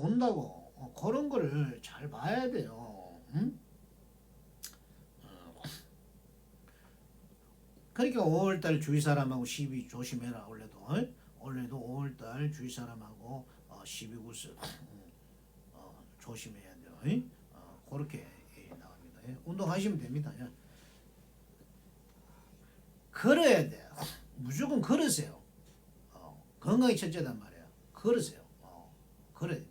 온다고 어, 그런 거를 잘 봐야 돼요. 응? 어. 그러니까 5월달 주위 사람하고 시비 조심해라 원래도 어? 원래도 5월달 주위 사람하고 어, 시비 구슬 어, 조심해야 돼요. 어? 어, 그렇게 예, 나갑니다. 예. 운동하시면 됩니다. 예. 걸어야 돼. 무조건 걸으세요. 어, 건강이 첫째단 말이에요. 걸으세요. 어, 걸어야. 약간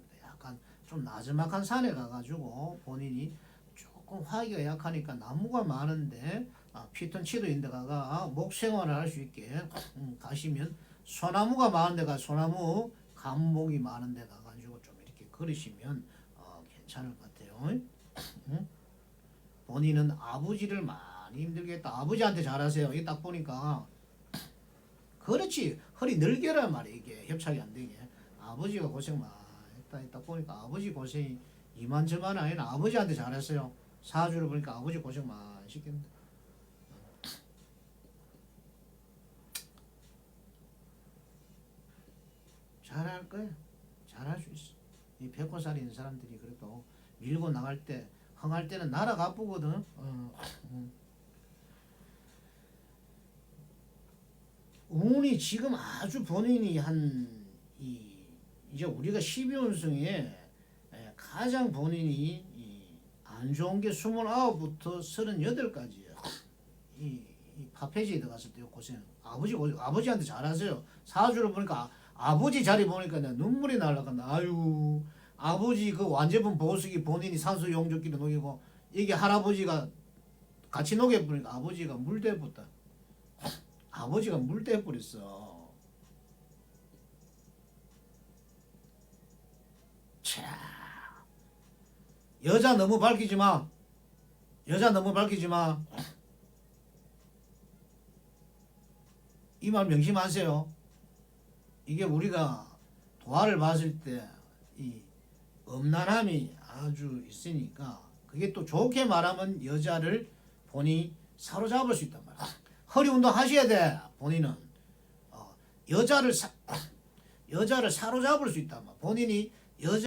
좀 나지막한 산에 가가지고 본인이 조금 화기가 약하니까 나무가 많은데 아, 피톤치도 있는 데 가가 목 생활을 할 수 있게 음, 가시면 소나무가 많은 데 가 소나무 감목이 많은 데 가가지고 좀 이렇게 걸으시면 어, 괜찮을 것 같아요. 응? 본인은 아버지를 많이 힘들겠다. 아버지한테 잘하세요. 이게 딱 보니까 그렇지 허리 늘게란 말이야 이게 협착이 안 되게 아버지가 고생 많 딱 보니까 아버지 고생이 이만저만 아니라 아버지한테 잘했어요. 사주를 보니까 아버지 고생 많이 시켰는데 잘할 거야. 잘할 수 있어. 이 백호살이 있는 사람들이 그래도 밀고 나갈 때 흥할 때는 나라가 아프거든. 어, 음. 운이 지금 아주 본인이 한 이 이제 우리가 12운승에 가장 본인이 이안 좋은 게 29부터 38까지예요. 이, 이 파페지에 들어갔을 때 고생. 아버지 고- 아버지한테 잘하세요. 사주를 보니까 아, 버지 자리 보니까 내 눈물이 날라간다. 아유 아버지 그 완제품 보수기 본인이 산소 용접기로 녹이고 이게 할아버지가 같이 녹여보니까 아버지가 물대붙다. 아버지가 물대 버렸어. 여자 너무 밝히지 마. 여자 너무 밝히지 마. 이 말 명심하세요. 이게 우리가 도화를 봤을 때 이 음란함이 아주 있으니까 그게 또 좋게 말하면 여자를 본인이 사로잡을 수 있단 말이야. 허리 운동 하셔야 돼. 본인은 어, 여자를 사, 여자를 사로잡을 수 있단 말이야. 본인이 여자